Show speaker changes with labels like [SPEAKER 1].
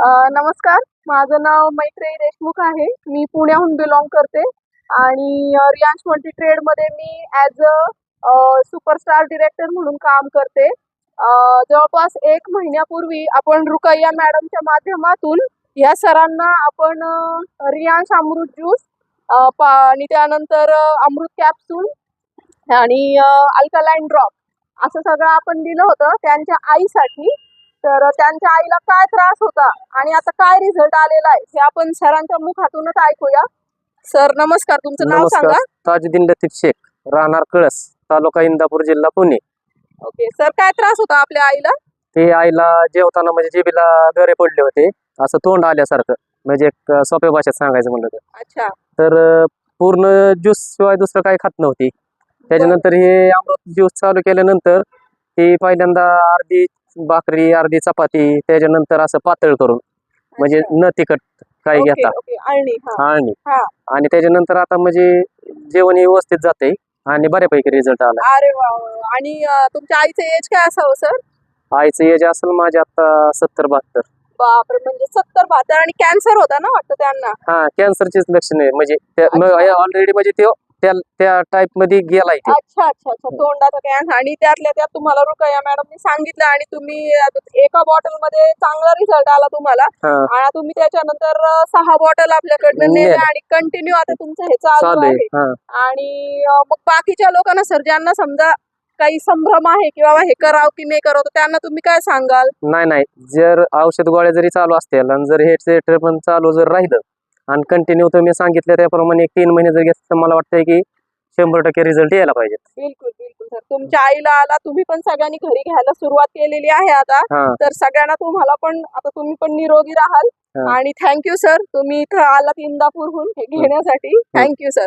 [SPEAKER 1] नमस्कार. माझं नाव मैत्रेयी देशमुख आहे. मी पुण्याहून बिलॉंग करते. आणि रियांश मल्टी ट्रेडमध्ये मी ॲज अ सुपरस्टार डिरेक्टर म्हणून काम करते. जवळपास एक महिन्यापूर्वी आपण रुकैया मॅडमच्या माध्यमातून या सरांना आपण रियांश अमृत ज्यूस पा आणि त्यानंतर अमृत कॅप्सूल आणि अल्कलाईन ड्रॉप असं सगळं आपण दिलं होतं. त्यांच्या आईसाठी तर त्यांच्या आईला काय त्रास होता आणि आता काय रिझल्ट आलेला आहे हे आपण सरांच्या मुखातूनच ऐकूया. सर नमस्कार. तुमचं नाव
[SPEAKER 2] नमस्कार.
[SPEAKER 1] सांगा.
[SPEAKER 2] ताजुद्दीन लतीफ शेख राहणार कळस तालुका इंदापूर जिल्हा पुणे.
[SPEAKER 1] ओके. सर काय त्रास होता आपल्या आईला?
[SPEAKER 2] ते आईला जेवताना म्हणजे जिबीला गरे पडले होते. असं तोंड आल्यासारखं. म्हणजे एक अं, सोप्या भाषेत सांगायचं म्हणलं तर.
[SPEAKER 1] अच्छा.
[SPEAKER 2] तर अं, पूर्ण ज्यूस शिवाय दुसरं काही खात नव्हती. त्याच्यानंतर हे अमृत ज्यूस चालू केल्यानंतर ती पहिल्यांदा अर्धी भाकरी अर्धी चपाती त्याच्यानंतर असं पातळ करून. म्हणजे. न तिखट काही घेता. आणि. आणि त्याच्यानंतर आता म्हणजे जेवण हे व्यवस्थित जाते आणि बऱ्यापैकी रिझल्ट आला.
[SPEAKER 1] अरे वा वा. आणि अ, तुमच्या आईचं एज काय असावं सर?
[SPEAKER 2] आईचं एज असेल माझे आता सत्तर बहात्तर.
[SPEAKER 1] बापरे म्हणजे सत्तर बहात्तर. आणि कॅन्सर होता ना वाटतं त्यांना?
[SPEAKER 2] हा कॅन्सरचीच लक्षण म्हणजे. ऑलरेडी म्हणजे ते त्या त्या टाईपमध्ये गेलाय ते.
[SPEAKER 1] अच्छा अच्छा अच्छा. तोंडाचा कॅन्सर आणि त्यातल्या त्यात तुम्हाला रुकया मॅडमनी सांगितलं आणि तुम्ही एका बॉटलमध्ये चांगला रिझल्ट आला तुम्हाला.
[SPEAKER 2] हा.
[SPEAKER 1] आणि तुम्ही त्याच्यानंतर अ, सहा बॉटल आपल्याकडनं नेल्या.
[SPEAKER 2] नेल्या.
[SPEAKER 1] आणि कंटिन्यू आता तुमचं हे चालू
[SPEAKER 2] चालू
[SPEAKER 1] आहे.
[SPEAKER 2] आहे. हा.
[SPEAKER 1] आणि अ, मग बाकीच्या लोकांना सर ज्यांना समजा काही संभ्रम आहे की बाबा हे करावं की नाही करावं तर त्यांना तुम्ही काय सांगाल?
[SPEAKER 2] नाही नाही. जर औषध गोळ्या जरी चालू असतील आणि जर हे पण चालू जर राहिलं आणि कंटिन्यू तुम्ही सांगितलं त्याप्रमाणे एक तीन महिने जर घेतलं तर मला वाटतंय की शंभर टक्के रिझल्ट यायला पाहिजे.
[SPEAKER 1] बिलकुल बिलकुल सर. तुमच्या आईला आला तुम्ही पण सगळ्यांनी घरी घ्यायला सुरुवात केलेली आहे आता.
[SPEAKER 2] हा.
[SPEAKER 1] तर सगळ्यांना तुम्हाला पण आता तुम्ही पण निरोगी राहाल.
[SPEAKER 2] हा.
[SPEAKER 1] आणि थँक्यू सर तुम्ही इथं आलात इंदापूरहून हे घेण्यासाठी. Thank you sir